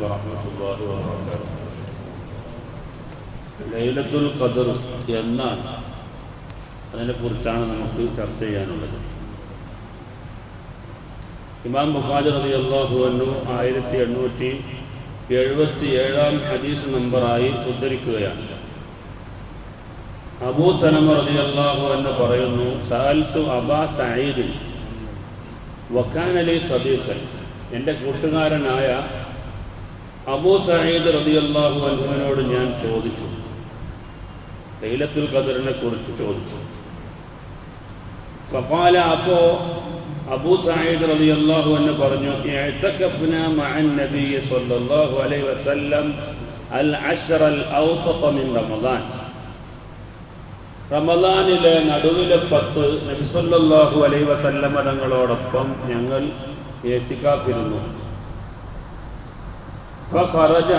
ورحمة الله وبركاته ലൈലത്തുൽ ഖദർ എന്നാണ് അതിനെക്കുറിച്ചാണ് നമുക്ക് ചർച്ച ചെയ്യാനുള്ളത് ഇമാം ബുഖാരി റതി അള്ളാഹു അന്നു ആയിരത്തി എണ്ണൂറ്റി എഴുപത്തി ഏഴാം ഹദീസ് നമ്പറായി ഉദ്ധരിക്കുകയാണ് അബൂ സലമ റതി അള്ളാഹു എന്ന് പറയുന്നു സാൽത്തു അബാ സഈദ് വക്കാനലി സദീഖൻ എൻ്റെ കൂട്ടുകാരനായ അബൂ സഹീദ് റതി അള്ളാഹു അൻഹുവിനോട് ഞാൻ ചോദിച്ചു. ലൈലത്തുൽ ഖദറിനെ കുറിച്ച് ചോദിച്ചു. ഫഖാല അപ്പോ അബൂ സഹീദ് റളിയല്ലാഹു അൻഹു പറഞ്ഞു ഇഅ്തകഫ്ന മഅൻ നബി സ്വല്ലല്ലാഹു അലൈഹി വസല്ലം അൽ അശ്റ ഔസത മിൻ റമദാൻ. റമദാനിലെ നടുവിലെ പത്ത് നബി സല്ലല്ലാഹു അലൈഹി വസല്ലം തങ്ങളോടൊപ്പം ഞങ്ങൾ ഏത്തിക്കാഫിരുന്നു. فخرج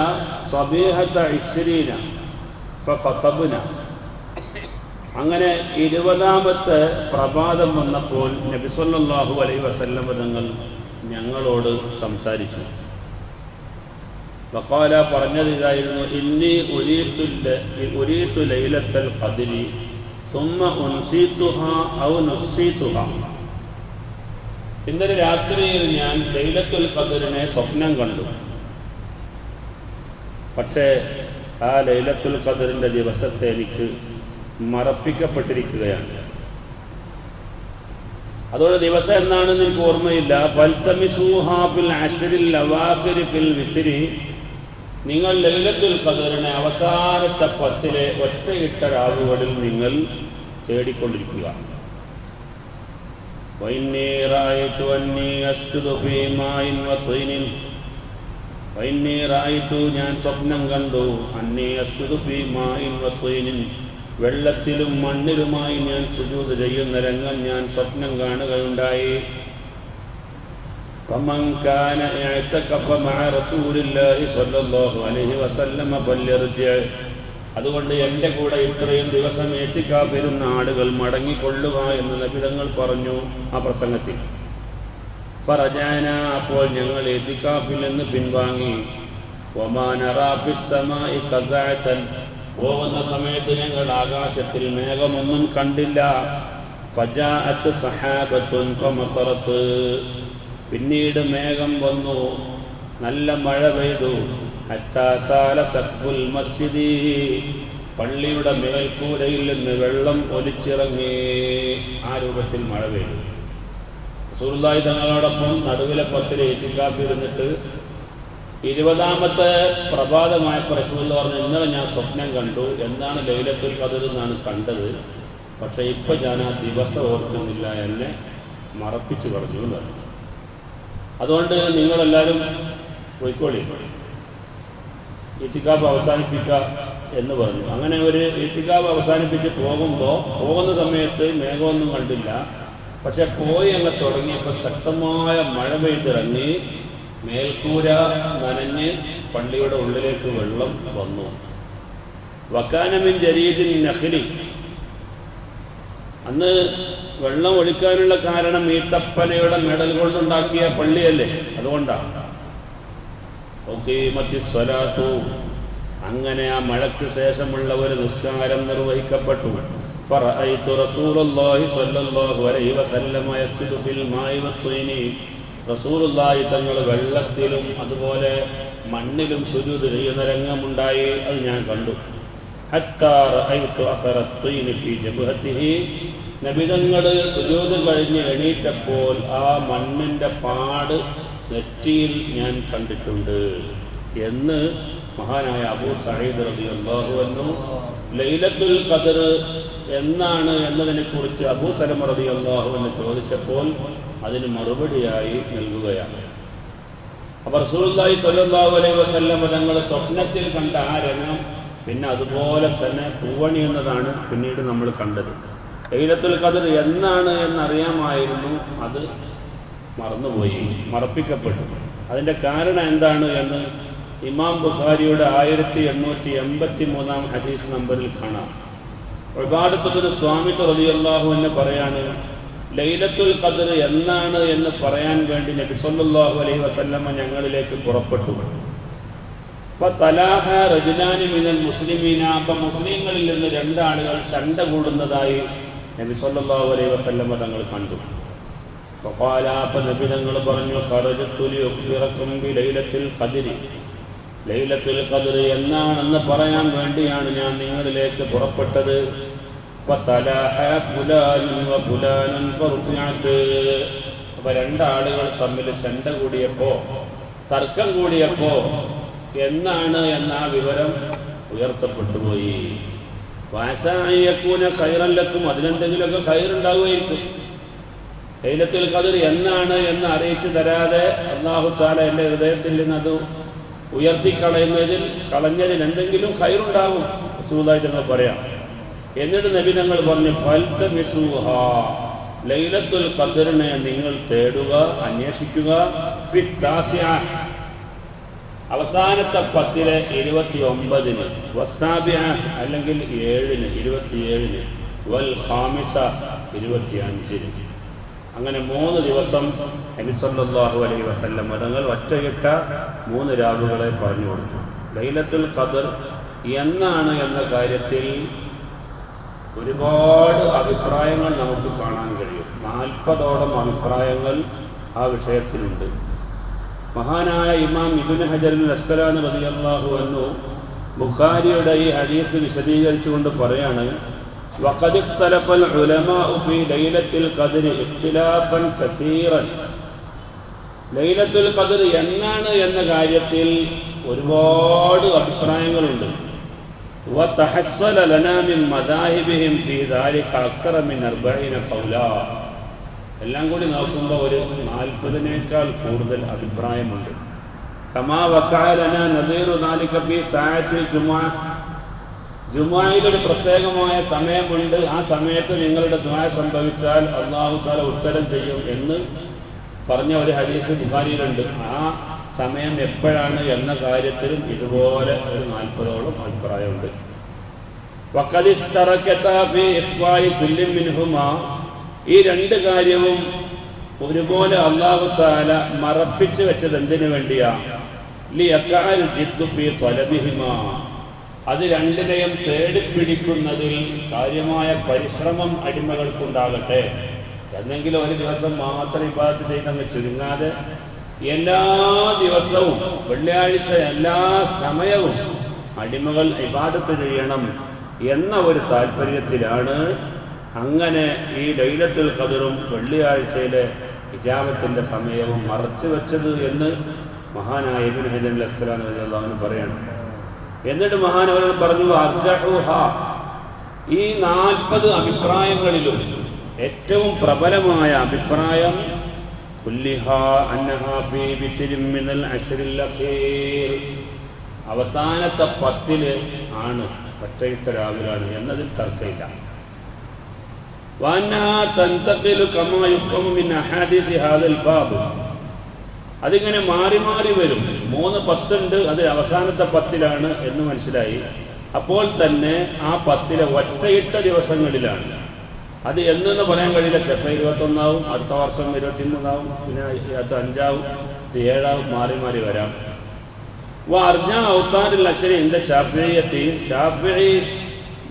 صبيحة عشرين فخطبنا അങ്ങനെ ഇരുപതാമത്തെ പ്രഭാതം വന്നപ്പോൾ നബിസൊല്ലാഹു അലൈ വസല്ലം തങ്ങൾ ഞങ്ങളോട് സംസാരിച്ചു വക്കാല പറഞ്ഞത് ഇതായിരുന്നു ഇന്നി ഉരീത്തു ലൈലത്തൽ ഖദിരി സുമ്മ ഉൻസീത്തുഹ ഔ നുസീത്തുഹ ഇന്നലെ രാത്രിയിൽ ഞാൻ ലൈലത്തുൽ ഖദറിനെ സ്വപ്നം കണ്ടു പക്ഷേ ആ ലൈലത്തുൽ ഖദറിന്റെ ദിവസത്തെ എനിക്ക് മറപ്പിക്കപ്പെട്ടിരിക്കുകയാണ്. അതൊരു ദിവസം എന്നാണെന്ന് എനിക്ക് ഓർമ്മയില്ല. നിങ്ങൾ ലൈലത്തുൽ ഖദറിനെ അവസാനത്തെ പത്തിലെ ഒറ്റയിട്ട രാവുകളിൽ നിങ്ങൾ തേടിക്കൊണ്ടിരിക്കുക. വൈന്നേറായി رأيت أني أسجد في ماء وطين وإني رأيت ഞാൻ സ്വപ്നം കണ്ടു അന്നി അസ്ജുദു ഫീ മാഇൻ വത്വീനിൻ വെള്ളത്തിലും മണ്ണിലുമായി ഞാൻ സുജൂദ് ചെയ്യുന്ന രംഗം ഞാൻ സ്വപ്നം കാണുകയുണ്ടായി فمن كان اعتكف مع رسول الله صلى الله عليه وسلم فليرجع അതുകൊണ്ട് എൻ്റെ കൂടെ ഇത്രയും ദിവസം ഏറ്റിക്കാഫിരുന്ന ആളുകൾ മടങ്ങിക്കൊള്ളുക എന്ന് നബിതങ്ങൾ പറഞ്ഞു ആ പ്രസംഗത്തിൽ ഫറജാന അപ്പോൾ ഞങ്ങൾ എത്തിക്കാഫിൽ നിന്ന് പിൻവാങ്ങി ഒമാനറാഫിസമായി കസായത്തൻ പോകുന്ന സമയത്ത് ഞങ്ങൾ ആകാശത്തിൽ മേഘമൊന്നും കണ്ടില്ല. ഫജാഅത്ത് സഹാബത്തുൻ പിന്നീട് മേഘം വന്നു. നല്ല മഴ പെയ്തു. അറ്റാസാല സഖ്ഫുൽ മസ്ജിദി. പള്ളിയുടെ മേൽക്കൂരയിൽ നിന്ന് വെള്ളം ഒലിച്ചിറങ്ങി. ആ രൂപത്തിൽ മഴ പെയ്തു. സുഹൃത്തായി തങ്ങളോടൊപ്പം നടുവിലെ പത്തിൽ ഏറ്റിക്കാത്തിരുന്നിട്ട് ഇരുപതാമത്തെ പ്രഭാതമായപ്പോൾ റസൂൽ പറഞ്ഞു ഇന്നലെ ഞാൻ സ്വപ്നം കണ്ടു. എന്താണ് ലൈലത്തുൽ ഖദർ എന്നാണ് കണ്ടത്. പക്ഷേ ഇപ്പം ഞാൻ ആ ദിവസം ഓർക്കുന്നില്ല. എന്നെ മറപ്പിച്ചു പറഞ്ഞു എന്ന് പറഞ്ഞു. അതുകൊണ്ട് നിങ്ങളെല്ലാവരും പോയിക്കോളി. ഏറ്റിക്കാപ്പ് അവസാനിപ്പിക്കുക എന്ന് പറഞ്ഞു. അങ്ങനെ ഒരു ഏറ്റിക്കാപ്പ് അവസാനിപ്പിച്ച് പോകുമ്പോൾ പോകുന്ന സമയത്ത് മേഘമൊന്നും കണ്ടില്ല. പക്ഷെ പോയി അങ്ങ് തുടങ്ങിയപ്പോൾ ശക്തമായ മഴ പെയ്തിറങ്ങി മേൽക്കൂര നനഞ്ഞ് പള്ളിയുടെ ഉള്ളിലേക്ക് വെള്ളം വന്നു. വക്കാനമിൻ ജരീദിൻ നഹ്ലി അന്ന് വെള്ളം ഒഴിക്കാനുള്ള കാരണം ഈ തപ്പനയുടെ മെഡൽ കൊണ്ടുണ്ടാക്കിയ പള്ളിയല്ലേ? അതുകൊണ്ടാണ് ഓക്കെ മത്തി സ്വലാത്തു. അങ്ങനെ ആ മഴയ്ക്ക് ശേഷമുള്ള ഒരു നിസ്കാരം നിർവഹിക്കപ്പെട്ടു. فرأيت رسول الله صلى الله عليه وسلم يسجد في الماء والطين റസൂലുള്ളാഹി തങ്ങൾ വെള്ളത്തിലും അതുപോലെ മണ്ണിലും സുജൂദ് ചെയ്യുന്ന രംഗമുണ്ടായി അത് ഞാൻ കണ്ടു ഹത്താ റഅയ്തു അസറ الطين في جبهته നബിതങ്ങൾ സുജൂദ് കഴിഞ്ഞ് എണീറ്റപ്പോൾ ആ മണ്ണിൻ്റെ പാട് നെറ്റിയിൽ ഞാൻ കണ്ടിട്ടുണ്ട് എന്ന് മഹാനായ അബൂ സഈദ് റളിയല്ലാഹു അൻഹു ലൈലത്തുൽ ഖദർ എന്നാണ് എന്നതിനെക്കുറിച്ച് അബൂ സലമ റളിയല്ലാഹു എന്ന് ചോദിച്ചപ്പോൾ അതിന് മറുപടിയായി നൽകുകയാണ്. അപ്പോൾ റസൂലി സ്വല്ലല്ലാഹു അലൈഹി വസല്ലം തങ്ങൾ സ്വപ്നത്തിൽ കണ്ട ആ രംഗം പിന്നെ അതുപോലെ തന്നെ പൂവണി എന്നതാണ് പിന്നീട് നമ്മൾ കണ്ടത്. ലൈലത്തുൽ ഖദർ എന്നാണ് എന്നറിയാമായിരുന്നു അത് മറന്നുപോയി മറപ്പിക്കപ്പെട്ടു. അതിന്റെ കാരണം എന്താണ് എന്ന് ഇമാം ബുഖാരിയുടെ ആയിരത്തി എണ്ണൂറ്റി എൺപത്തി മൂന്നാം ഹദീസ് നമ്പറിൽ കാണാം. ഒരുപാടത്തിന് സ്വാമി റളിയല്ലാഹു എന്ന് പറയാണ് ലൈലത്തുൽ ഖദർ എന്നാണ് എന്ന് പറയാൻ വേണ്ടി നബി സല്ലല്ലാഹു അലൈഹി വസല്ലമ ഞങ്ങളിലേക്ക് പുറപ്പെട്ടു. ഫതലാഹ മിനൽ മുസ്ലിമീന അപ്പം മുസ്ലിങ്ങളിൽ നിന്ന് രണ്ടാളുകൾ ചണ്ട കൂടുന്നതായി നബി സല്ലല്ലാഹു അലൈഹി വസല്ലമ തങ്ങൾ കണ്ടു. ഫഖാല നബി തങ്ങൾ പറഞ്ഞു ഖറജത്തു ബി ലൈലത്തുൽ ലൈലത്തുൽ ഖദ്ർ എന്നാണെന്ന് പറയാൻ വേണ്ടിയാണ് ഞാൻ നിങ്ങളിലേക്ക് പുറപ്പെട്ടത്. അപ്പൊ രണ്ടാളുകൾ തമ്മിൽ ശണ്ട കൂടിയപ്പോ തർക്കം കൂടിയപ്പോ എന്നാണ് എന്ന വിവരം ഉയർത്തപ്പെട്ടുപോയി പോയി. കൈറല്ലക്കും അതിനെന്തെങ്കിലുമൊക്കെ കൈറുണ്ടാവുകയായിരിക്കും ലൈലത്തുൽ ഖദർ എന്നാണ് എന്ന് അറിയിച്ചു തരാതെ അള്ളാഹു താല എന്റെ ഹൃദയത്തിൽ നിന്ന് ഉയർത്തിക്കളയുന്നതിൽ കളഞ്ഞതിൽ എന്തെങ്കിലും ഹൈറുണ്ടാകും സൂതായിട്ട് ഞങ്ങൾ പറയാം. എന്നിട്ട് നബി ഞങ്ങൾ പറഞ്ഞു ഫൽത്ത മിസൂഹ ലൈലത്തുൽ ഖദറിനെ നിങ്ങൾ തേടുക അന്വേഷിക്കുക അവസാനത്തെ പത്തിലെ ഇരുപത്തി ഒമ്പതിന് വസാബിയ അല്ലെങ്കിൽ ഏഴിന് ഇരുപത്തിയേഴിന് വൽ ഹാമിസ ഇരുപത്തി അഞ്ചിന് അങ്ങനെ മൂന്ന് ദിവസം അനിസല്ലാഹു അലൈഹി വസല്ലം മതങ്ങൾ ഒറ്റയിട്ട മൂന്ന് രാവുകളെ പറഞ്ഞു കൊടുത്തു. ലൈലത്തുൽ ഖദർ എന്നാണ് എന്ന കാര്യത്തിൽ ഒരുപാട് അഭിപ്രായങ്ങൾ നമുക്ക് കാണാൻ കഴിയും. നാൽപ്പതോളം അഭിപ്രായങ്ങൾ ആ വിഷയത്തിലുണ്ട്. മഹാനായ ഇമാം ഇബിൻ ഹജറിൻ അസ്കലാൻ റളിയല്ലാഹു എന്നു ബുഖാരിയുടെ ഈ ഹദീസ് വിശദീകരിച്ചുകൊണ്ട് പറയാണ് وقد اختلف العلماء في ليلة القدر اختلافا كثيرا ലൈലത്തുൽ ഖദർ എന്നാണ് എന്ന കാര്യത്തിൽ ഒരുപാട് അഭിപ്രായങ്ങളുണ്ട് وتحصل لنا من مذاهبهم في ذلك أكثر من أربعين قولا എല്ലാം കൂടി നോക്കുമ്പോൾ ഒരു നാൽപ്പതിനേക്കാൾ കൂടുതൽ അഭിപ്രായമുണ്ട് കമാ വക്കാലന നദീറു നാലിക്കഫി സായത്തിൽ ജുമാ ജുമായിലൊരു പ്രത്യേകമായ സമയമുണ്ട്. ആ സമയത്ത് നിങ്ങളുടെ ദ്വായ സംഭവിച്ചാൽ അള്ളാഹു താല ഉത്തരം ചെയ്യും എന്ന് പറഞ്ഞ ഒരു ഹരീസ് ബുഹാരിയിലുണ്ട് ആ സമയം എപ്പോഴാണ് എന്ന കാര്യത്തിലും ഇതുപോലെ ഒരു നാൽപ്പതോളം അഭിപ്രായമുണ്ട്. ഈ രണ്ട് കാര്യവും ഒരുപോലെ അള്ളാഹു താല മറപ്പിച്ചു വെച്ചത് എന്തിനു വേണ്ടിയാ? അത് രണ്ടിനെയും തേടിപ്പിടിക്കുന്നതിൽ കാര്യമായ പരിശ്രമം അടിമകൾക്കുണ്ടാകട്ടെ. എന്നെങ്കിലും ഒരു ദിവസം മാത്രം ഇബാദത്ത് ചെയ്തങ്ങ് ചുരുങ്ങാതെ എല്ലാ ദിവസവും വെള്ളിയാഴ്ച എല്ലാ സമയവും അടിമകൾ ഇബാദത്ത് ചെയ്യണം എന്ന ഒരു താല്പര്യത്തിലാണ് അങ്ങനെ ഈ ലൈലത്തുൽ കതിറും വെള്ളിയാഴ്ചയിലെ ഹിജാബത്തിന്റെ സമയവും മറച്ചു വെച്ചത് എന്ന് മഹാനായ ഇബിൻ ഹജൻ ലസ്കലാൻ അള്ളാഹുവിന് പറയണം. എന്നിട്ട് മഹാനവരോട് പറഞ്ഞു അർജഹുഹ. ഈ നാൽപ്പത് അഭിപ്രായങ്ങളിലും ഏറ്റവും പ്രബലമായ അഭിപ്രായം അവസാനത്തെ പത്തിൽ ആണ് ഒറ്റയുത്തരാവിലാണ് എന്നതിൽ തർക്കമില്ല. അതിങ്ങനെ മാറി മാറി വരും. മൂന്ന് പത്തുണ്ട് അത് അവസാനത്തെ പത്തിലാണ് എന്ന് മനസ്സിലായി. അപ്പോൾ തന്നെ ആ പത്തിലെ ഒറ്റയിട്ട ദിവസങ്ങളിലാണ്. അത് എന്നെന്ന് പറയാൻ കഴിയില്ല. ചിലപ്പോൾ ഇരുപത്തൊന്നാവും അടുത്ത വർഷം ഇരുപത്തിമൂന്നാവും പിന്നെ ഇരുപത്തി അഞ്ചാവും ഏഴാവും മാറി മാറി വരാം. അർജ ഔത്താരിൽ അശ്വരി എന്റെ ഷാഫിയത്തി ഷാഫി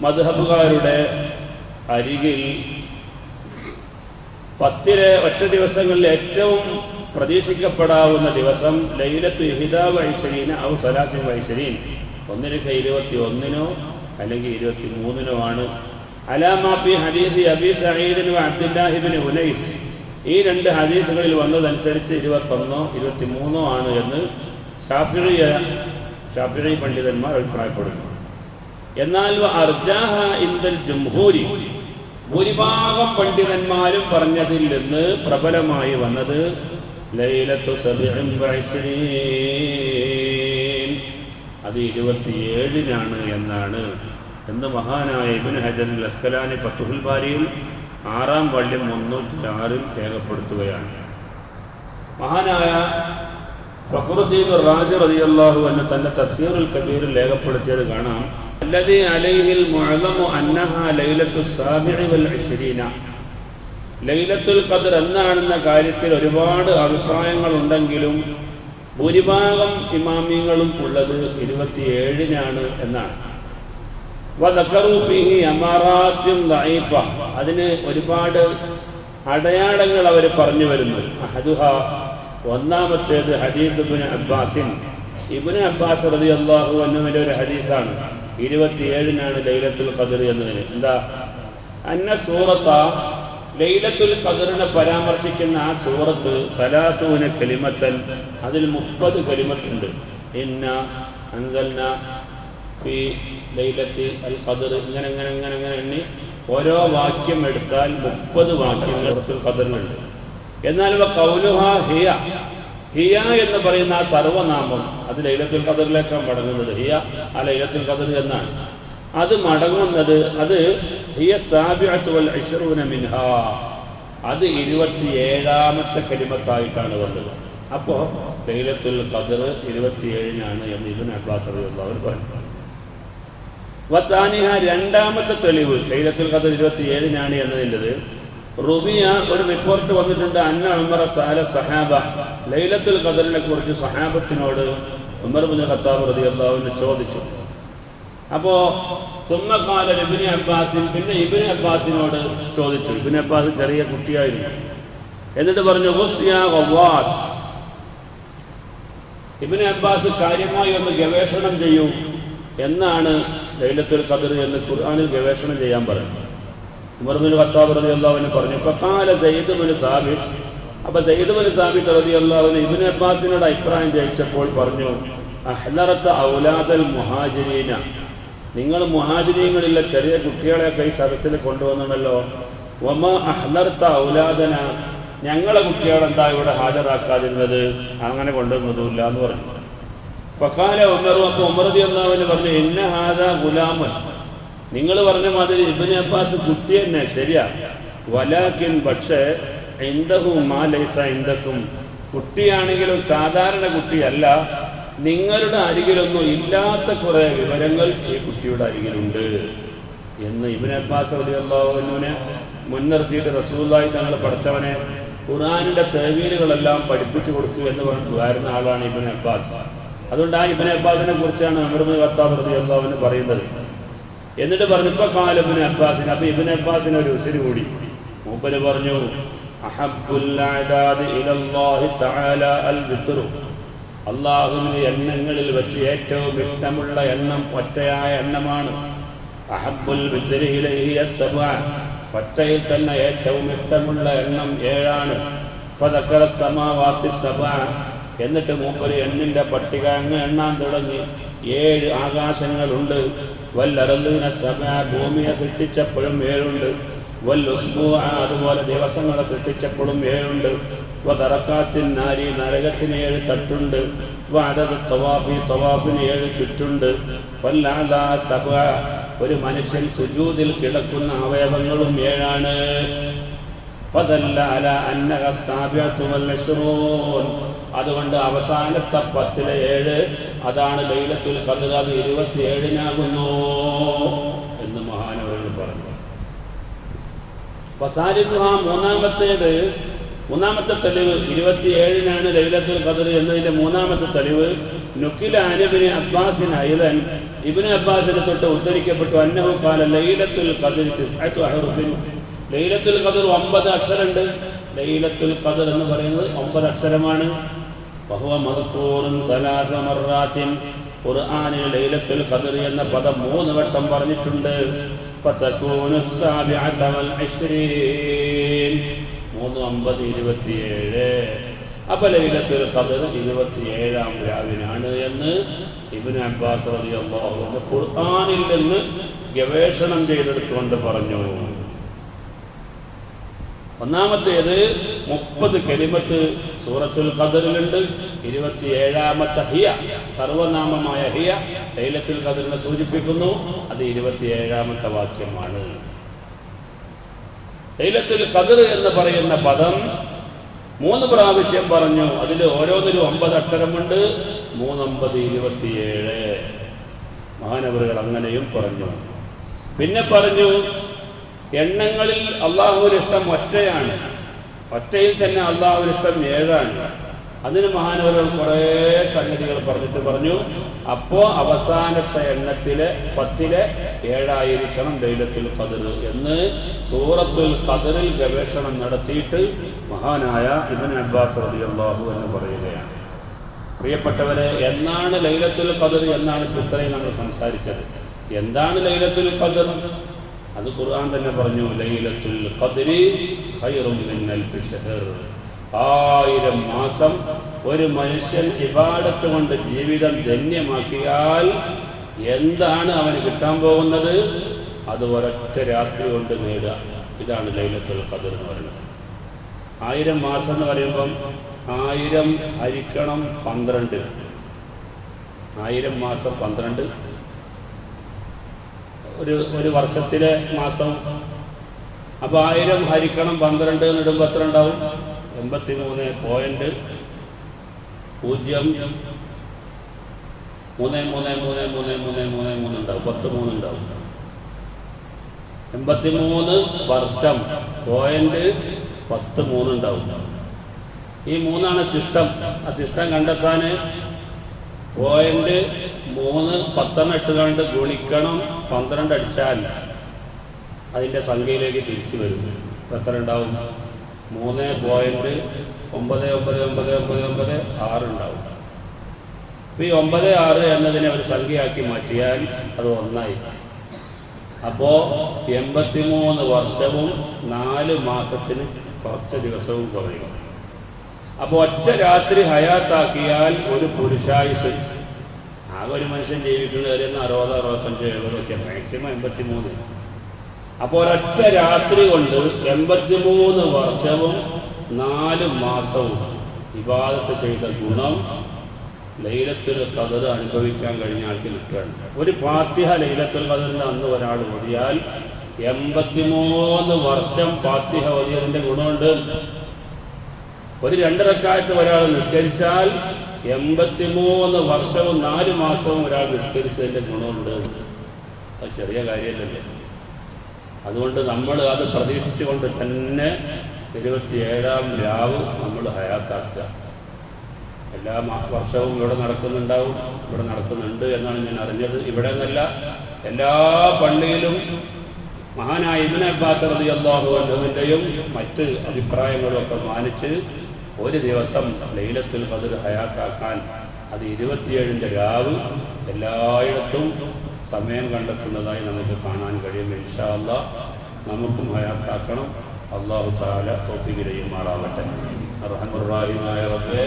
മധുഹബുകാരുടെ അരികിൽ പത്തിലെ ഒറ്റ ദിവസങ്ങളിൽ ഏറ്റവും പ്രതീക്ഷിക്കപ്പെടാവുന്ന ദിവസം ലൈലത്ത് ഇഹിദാ വൈശരീന ഔ സലാസിൻ വൈശരീൻ. ഒന്നിനൊക്കെ ഇരുപത്തി ഒന്നിനോ അല്ലെങ്കിൽ ഇരുപത്തി മൂന്നിനോ ആണ് അലാമാഫി ഹദീദ് അബി സഹീദിനും അബ്ദുല്ലാഹിബിന് ഉനൈസ്. ഈ രണ്ട് ഹദീസുകളിൽ വന്നതനുസരിച്ച് ഇരുപത്തൊന്നോ ഇരുപത്തി മൂന്നോ ആണ് എന്ന് ഷാഫിഴി ഷാഫിഴി പണ്ഡിതന്മാർ അഭിപ്രായപ്പെടുന്നു. എന്നാൽ അർജാഹ ഇന്ദൽ ജംഹൂരി. ഭൂരിഭാഗം പണ്ഡിതന്മാരും പറഞ്ഞതിൽ നിന്ന് പ്രബലമായി വന്നത് ലൈലത്തു സബിഅൻ വഇസ്രീൻ. അത് ഇരുപത്തിയേഴിനാണ് എന്നാണ്. എന്ന് മഹാനായ ഇബിൻ ഹജൻ ലസ്കലാനി ഫത്തുഹുൽ ബാരിയിൽ ആറാം വള്യം മുന്നൂറ്റി ആറിൽ രേഖപ്പെടുത്തുകയാണ്. മഹാനായ ഫഖറുദ്ദീൻ റാജി റളിയല്ലാഹു അൻഹു തന്റെ തഫ്സീറുൽ കബീറിൽ രേഖപ്പെടുത്തിയത് കാണാം. അല്ലദീ അലൈഹിൽ മുഅലമു അന്നഹാ ലൈലത്തു സാബിഇ വൽ ഇസ്രീന. ലൈലത്തുൽ ഖദർ എന്നാണെന്ന കാര്യത്തിൽ ഒരുപാട് അഭിപ്രായങ്ങൾ ഉണ്ടെങ്കിലും ഭൂരിഭാഗം ഇമാമിയങ്ങളും ഉള്ളത് ഇരുപത്തിയേഴിനാണ് എന്നാണ്. അതിന് ഒരുപാട് അടയാളങ്ങൾ അവർ പറഞ്ഞു വരുന്നു. ഒന്നാമത്തേത് ഹദീസ് ഇബ്നു അബ്ബാസിൻ. ഇബ്നു അബ്ബാസ് റളിയല്ലാഹു എന്നതിന്റെ ഒരു ഹദീസാണ്. ഇരുപത്തിയേഴിനാണ് ലൈലത്തുൽ ഖദർ എന്നതിന്. എന്താ? അന്ന സൂറത്ത ലൈലത്തുൽ ഖദറിനെ പരാമർശിക്കുന്ന ആ സൂറത്ത് സലാത്തൂന കലിമത്തൻ അതിൽ മുപ്പത് കലിമത്തുണ്ട്. ഇന്ന അൻസൽന ഫി ലൈലത്ത് അൽ ഖദർ ഇങ്ങനെ ഇങ്ങനെ ഇങ്ങനെ ഇങ്ങനെ എണ്ണി ഓരോ വാക്യം എടുത്താൽ മുപ്പത് വാക്യങ്ങൾ ഖദറിനുണ്ട്. എന്നാൽ കൗലുഹ ഹിയ ഹിയ എന്ന് പറയുന്ന ആ സർവനാമം അത് ലൈലത്തുൽ ഖദറിലേക്കാണ് മടങ്ങുന്നത്. ഹിയ ആ ലൈലത്തുൽ ഖദർ എന്നാണ്. അത് മടങ്ങുന്നത് അത് ഹിയ വൽ മിൻഹ. അത് ഇരുപത്തിയേഴാമത്തെ കരിമത്തായിട്ടാണ് വന്നത്. അപ്പോൾ ലൈലത്തുൽ ഖദർ ഇരുപത്തിയേഴിനാണ് എന്ന് ഇബിൻ അബ്ബാസ് അൻഹു പറഞ്ഞു. വസാനിഹ രണ്ടാമത്തെ തെളിവ് ലൈലത്തുൽ ഖദർ ഇരുപത്തിയേഴിനാണ് എന്നതിന്റെത് റുബിയ ഒരു റിപ്പോർട്ട് വന്നിട്ടുണ്ട് അന്ന ഉമർ സാല സഹാബ. ലൈലത്തുൽ ഖദറിനെ കുറിച്ച് സഹാബത്തിനോട് ഉമർ ബിൻ ഖത്താബ് റതി അൻഹു ചോദിച്ചു. അപ്പോ സുമ്മക്കാല ഇബിന് അബ്ബാസിൻ പിന്നെ ഇബിന് അബ്ബാസിനോട് ചോദിച്ചു. ഇബിന് അബ്ബാസ് ചെറിയ കുട്ടിയായിരുന്നു. എന്നിട്ട് പറഞ്ഞു ഗവാസ് ഇബിന് അബ്ബാസ് കാര്യമായി ഒന്ന് ഗവേഷണം ചെയ്യൂ എന്നാണ് ലൈലത്തുൽ ഖദർ എന്ന് ഖുർആാനിൽ ഗവേഷണം ചെയ്യാൻ പറഞ്ഞു ഉമർബിൻ ഖത്താബ് റതി അള്ളാഹുവിന് പറഞ്ഞു ഫക്കാല സയ്യിദ് ബിൻ സാബിത്ത്. അപ്പൊ സയ്യിദ് ബിൻ സാബിത്ത് റതി അള്ളാഹുവിന് ഇബിന് അബ്ബാസിനോട് അഭിപ്രായം ചോദിച്ചപ്പോൾ പറഞ്ഞു അഹ്ലറത്ത് ഔലാദൽ മുഹാജിരീന. നിങ്ങൾ മുഹാജിനീങ്ങളില്ല ചെറിയ കുട്ടികളെയൊക്കെ കൈ സദസ്സിൽ കൊണ്ടുവന്നുണ്ടല്ലോ വമ അഹ്ലർത്ത ഔലാദന. ഞങ്ങളെ കുട്ടികളെന്താ ഇവിടെ ഹാജരാക്കാതിരുന്നത്? അങ്ങനെ കൊണ്ടുവന്നതുമില്ല എന്ന് പറഞ്ഞു. ഫക്കാല ഉമറും അപ്പോൾ ഉമർദി എന്നാവിന് പറഞ്ഞു എന്ന ഹാദ ഗുലാമൻ. നിങ്ങൾ പറഞ്ഞ മാതിരി ഇബിന് അബ്ബാസ് കുട്ടി തന്നെ ശരിയാ. വലാക്കിൻ പക്ഷേ എന്തഹും മാ ലൈസ എന്തക്കും കുട്ടിയാണെങ്കിലും സാധാരണ കുട്ടിയല്ല. നിങ്ങളുടെ അരികിലൊന്നും ഇല്ലാത്ത കുറെ വിവരങ്ങൾ ഈ കുട്ടിയുടെ അരികിലുണ്ട് എന്ന് ഇബിൻ അബ്ബാസ് റളിയല്ലാഹുവിനെ മുൻനിർത്തിയിട്ട് റസൂലായി തങ്ങൾ പഠിച്ചവനെ ഖുറാനിന്റെ തേവീലുകളെല്ലാം പഠിപ്പിച്ചു കൊടുത്തു എന്ന് പറഞ്ഞു വരുന്ന ആളാണ് ഇബിൻ അബ്ബാസ്. അതുകൊണ്ട് ആ ഇബിൻ അബ്ബാസിനെ കുറിച്ചാണ് അമർമി വത്താബ് റളിയല്ലാഹുവിന് പറയുന്നത്. എന്നിട്ട് പറഞ്ഞു ഇപ്പൊ ഇബിൻ അബ്ബാസിന്. അപ്പൊ ഇബിൻ അബ്ബാസിന് ഒരു ഉസിരി കൂടി. മൂപ്പര് പറഞ്ഞു അഅദാദി ഇലല്ലാഹി തആല അൽ വിത്റു. അള്ളാഹുവിന് എണ്ണങ്ങളിൽ വെച്ച് ഏറ്റവും ഇഷ്ടമുള്ള എണ്ണം ഒറ്റയായ എണ്ണമാണ്. അഹബുൽ ഒറ്റയിൽ തന്നെ ഏറ്റവും ഇഷ്ടമുള്ള എണ്ണം ഏഴാണ്. എന്നിട്ട് മൂപ്പര് എണ്ണിന്റെ പട്ടിക അങ്ങ് എണ്ണാൻ തുടങ്ങി. ഏഴ് ആകാശങ്ങളുണ്ട്. വല്ലറലീന സഭ ഭൂമിയെ സൃഷ്ടിച്ചപ്പോഴും ഏഴുണ്ട്. അതുപോലെ ദിവസങ്ങളെ സൃഷ്ടിച്ചപ്പോഴും ഏഴുണ്ട്. വതറക്കാത്തിൻ നാരി നരകത്തിന് ഏഴ് തട്ടുണ്ട്. വരത് തവാഫി തവാഫിന് ഏഴ് ചുറ്റുണ്ട്. വല്ലാല സഭ ഒരു മനുഷ്യൻ സുജൂതിൽ കിടക്കുന്ന അവയവങ്ങളും ഏഴാണ്. അതുകൊണ്ട് അവസാനത്തെ പത്തിലെ ഏഴ് അതാണ് ലൈലത്തുൽ ഖദർ അത് ഇരുപത്തിയേഴിനാകുന്നു എന്ന് മഹാനവരോട് പറഞ്ഞു വസാരിസുഹ മൂന്നാമത്തേത് മൂന്നാമത്തെ തെളിവ് ഇരുപത്തിയേഴിനാണ് ലൈലത്തുൽ ഖദർ എന്നതിന്റെ മൂന്നാമത്തെ തെളിവ്. നുക്കില അനബിന് അബ്ബാസിന് അയലൻ ഇബിന് അബ്ബാസിനെ തൊട്ട് ഉദ്ധരിക്കപ്പെട്ടു അന്നഹു കാല ലൈലത്തുൽ ഖദർ ലൈലത്തുൽ ഖദർ ഒമ്പത് അക്ഷരമുണ്ട് ലൈലത്തുൽ ഖദർ എന്ന് പറയുന്നത് ഒമ്പത് അക്ഷരമാണ്. ഖുർആനിൽ ലൈലത്തുൽ ഖദർ എന്ന പദം മൂന്ന് വട്ടം പറഞ്ഞിട്ടുണ്ട്. ഫതകൂനു السابعة والعشرين മൂന്ന് ഒമ്പത് ഇരുപത്തിയേഴ് അപ്പൊ ലൈലത്തുൽ ഖദർ ഇരുപത്തിയേഴാം രാവിനാണ് എന്ന് ഇബ്നു അബ്ബാസ് റളിയല്ലാഹു അൻഹു ഖുർആനിൽ നിന്ന് ഗവേഷണം ചെയ്തെടുത്തുകൊണ്ട് പറഞ്ഞു ഒന്നാമത്തേത് മുപ്പത് കലിമത്ത് സൂറത്തുൽ ഖദറിലുണ്ട് ഇരുപത്തിയേഴാമത്തെ ഹിയ സർവനാമമായ ഹിയ തൈലത്തിൽ ഖദറിനെ സൂചിപ്പിക്കുന്നു. അത് ഇരുപത്തിയേഴാമത്തെ വാക്യമാണ്. തൈലത്തിൽ കതിർ എന്ന് പറയുന്ന പദം മൂന്ന് പ്രാവശ്യം പറഞ്ഞു. അതിൽ ഓരോന്നിലും ഒമ്പത് അക്ഷരമുണ്ട്. മൂന്നൊമ്പത് ഇരുപത്തിയേഴ്. മഹാനവറുകൾ അങ്ങനെയും പറഞ്ഞു. പിന്നെ പറഞ്ഞു എണ്ണങ്ങളിൽ അള്ളാഹുവിന് ഇഷ്ടം ഒറ്റയാണ്. ഒറ്റയിൽ തന്നെ അള്ളാഹുവിന് ഇഷ്ടം ഏഴാണ്. അതിന് മഹാനവരുകൾ കുറേ സംഗതികൾ പറഞ്ഞിട്ട് പറഞ്ഞു. അപ്പോൾ അവസാനത്തെ എണ്ണത്തിലെ പത്തിലെ ഏഴായിരിക്കണം ലൈലത്തുൽ ഖദർ എന്ന് സൂറത്തുൽ ഖദറിൽ ഗവേഷണം നടത്തിയിട്ട് മഹാനായ ഇബൻ അബ്ബാസ് റളിയല്ലാഹു എന്ന് പറയുകയാണ്. പ്രിയപ്പെട്ടവരെ എന്നാണ് ലൈലത്തുൽ ഖദർ എന്നാണ് ഇപ്പോൾ ഇത്രയും നമ്മൾ സംസാരിച്ചത്. എന്താണ് ലൈലത്തുൽ ഖദർ? അത് ഖുർആൻ തന്നെ പറഞ്ഞു ലൈലത്തുൽ ഖദ്രി ഖൈറും മിൻ അൽഫി ശഹർ ആയിരം മാസം ഒരു മനുഷ്യൻ ഇപാടത്ത് കൊണ്ട് ജീവിതം ധന്യമാക്കിയാൽ എന്താണ് അവന് കിട്ടാൻ പോകുന്നത്? അത് ഒരൊറ്റ രാത്രി കൊണ്ട് നേടുക. ഇതാണ് ലൈലത്തുൽ ഖദർ എന്ന് പറയുന്നത്. ആയിരം മാസം എന്ന് പറയുമ്പം ആയിരം ഹരിക്കണം പന്ത്രണ്ട്. ആയിരം മാസം പന്ത്രണ്ട്. ഒരു ഒരു വർഷത്തിലെ മാസം. അപ്പോൾ ആയിരം ഹരിക്കണം പന്ത്രണ്ട് എന്നിടുമ്പോൾ എത്ര ഉണ്ടാവും? എൺപത്തി മൂന്ന് പോയിന്റ് പൂജ്യം മൂന്ന് മൂന്ന് മൂന്ന് മൂന്ന് മൂന്ന് മൂന്ന് മൂന്ന് ഉണ്ടാവും. പത്ത് മൂന്ന് ഉണ്ടാവും. എൺപത്തി മൂന്ന് വർഷം പോയിന്റ് പത്ത് മൂന്ന് ഉണ്ടാവും. ഈ മൂന്നാണ് സിസ്റ്റം. ആ സിസ്റ്റം കണ്ടെത്താൻ പോയിന്റ് മൂന്ന് പത്തെണ്ണം എട്ട് കണ്ട് ഗുണിക്കണം. പന്ത്രണ്ട് അടിച്ചാൽ അതിന്റെ സംഖ്യയിലേക്ക് തിരിച്ചു വരും. എത്ര ഉണ്ടാവും? മൂന്ന് പോയിന്റ് ഒമ്പത് ഒമ്പത് ഒമ്പത് ഒമ്പത് ഒമ്പത് ആറ് ഉണ്ടാവും. ഇപ്പം ഈ ഒമ്പത് ആറ് എന്നതിനെ ഒരു സംഖ്യയാക്കി മാറ്റിയാൽ അത് ഒന്നായി. അപ്പോൾ എൺപത്തിമൂന്ന് വർഷവും നാല് മാസത്തിന് കുറച്ച് ദിവസവും കുറയും. അപ്പോൾ ഒറ്റ രാത്രി ഹയാത്താക്കിയാൽ ഒരു പുരുഷായുസ്. ആകെ ഒരു മനുഷ്യൻ ജീവിക്കുന്നത് ഒരു അറുപത് അറുപത്തഞ്ച് എഴുപതൊക്കെ മാക്സിമം എൺപത്തി മൂന്ന് അപ്പോൾ ഒരൊറ്റ രാത്രി കൊണ്ട് എൺപത്തിമൂന്ന് വർഷവും നാല് മാസവും വിവാദത്തെ ചെയ്ത ഗുണം ലൈലത്തുൽ ഖദർ അനുഭവിക്കാൻ കഴിഞ്ഞ ആൾക്ക് കിട്ടുകയാണ്. ഒരു ഫാത്തിഹ ലൈലത്തുൽ ഖദറിന് അന്ന് ഒരാൾ ഓടിയാൽ എൺപത്തിമൂന്ന് വർഷം ഫാത്തിഹ ഓതിയതിന്റെ ഗുണമുണ്ട്. ഒരു രണ്ടരക്കാലത്ത് ഒരാൾ നിസ്കരിച്ചാൽ എൺപത്തിമൂന്ന് വർഷവും നാല് മാസവും ഒരാൾ നിസ്കരിച്ചതിന്റെ ഗുണമുണ്ട്. അത് ചെറിയ കാര്യമല്ലല്ലേ. അതുകൊണ്ട് നമ്മൾ അത് പ്രതീക്ഷിച്ചുകൊണ്ട് തന്നെ ഇരുപത്തിയേഴാം രാവ് നമ്മൾ ഹയാത്താക്കുക. എല്ലാ വർഷവും ഇവിടെ നടക്കുന്നുണ്ടാവും ഇവിടെ നടക്കുന്നുണ്ട് എന്നാണ് ഞാൻ അറിഞ്ഞത്. ഇവിടെ നിന്നല്ല എല്ലാ പള്ളിയിലും മഹാനായ ഇബിൻ അബ്ബാസ് റതി അള്ളാഹു അന്നുവിന്റെയും മറ്റ് അഭിപ്രായങ്ങളുമൊക്കെ മാനിച്ച് ഒരു ദിവസം ലൈലത്തുൽ ഖദർ ഹയാത്താക്കാൻ അത് ഇരുപത്തിയേഴിന്റെ രാവ് എല്ലായിടത്തും സമയം കണ്ടെത്തുന്നതായി നമുക്ക് കാണാൻ കഴിയും. ഇൻഷാ നമുക്കും ഹയാത്താക്കണം. അള്ളാഹു താല തോഫികിരയും മാറാവട്ടെ റഹമുറാഹിമായ റബ്ബെ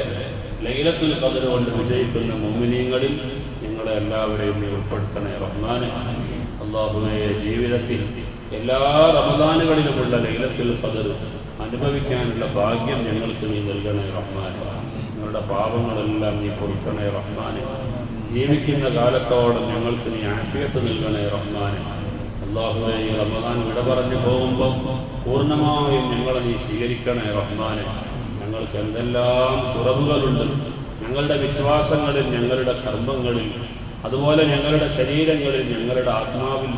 ലൈലത്തുൽ ഖദർ കൊണ്ട് വിജയിക്കുന്ന മുമിനീങ്ങളിൽ നിങ്ങളെ എല്ലാവരെയും ഉൾപ്പെടുത്തണേ റഹ്മാനെ. അള്ളാഹുവെ ജീവിതത്തിൽ എല്ലാ റമദാനുകളിലുമുള്ള ലൈലത്തുൽ കതിർ അനുഭവിക്കാനുള്ള ഭാഗ്യം ഞങ്ങൾക്ക് നീ നൽകണേ റഹ്മാൻ ഞങ്ങളുടെ പാപങ്ങളെല്ലാം നീ പൊറുക്കണേ റഹ്മാനെ. ജീവിക്കുന്ന കാലത്തോടെ ഞങ്ങൾക്ക് നീ ആശയത്ത് നൽകണേ റഹ്മാനെ. അള്ളാഹുവെ ഈ റമദാൻ വിട പറഞ്ഞു പോകുമ്പോൾ പൂർണമായും ഞങ്ങളെ നീ സ്വീകരിക്കണേ റഹ്മാനെ. ഞങ്ങൾക്ക് എന്തെല്ലാം കുറവുകളുണ്ട്. ഞങ്ങളുടെ വിശ്വാസങ്ങളിൽ ഞങ്ങളുടെ കർമ്മങ്ങളിൽ അതുപോലെ ഞങ്ങളുടെ ശരീരങ്ങളിൽ ഞങ്ങളുടെ ആത്മാവിൽ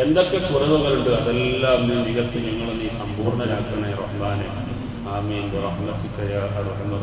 എന്തൊക്കെ കുറവുകളുണ്ട് അതെല്ലാം നീ നികത്തി ഞങ്ങളെ നീ സമ്പൂർണരാക്കണേ റഹ്മാനെ. ആമീൻ. റഹ്മത്തിക്കയ റഹ്മർ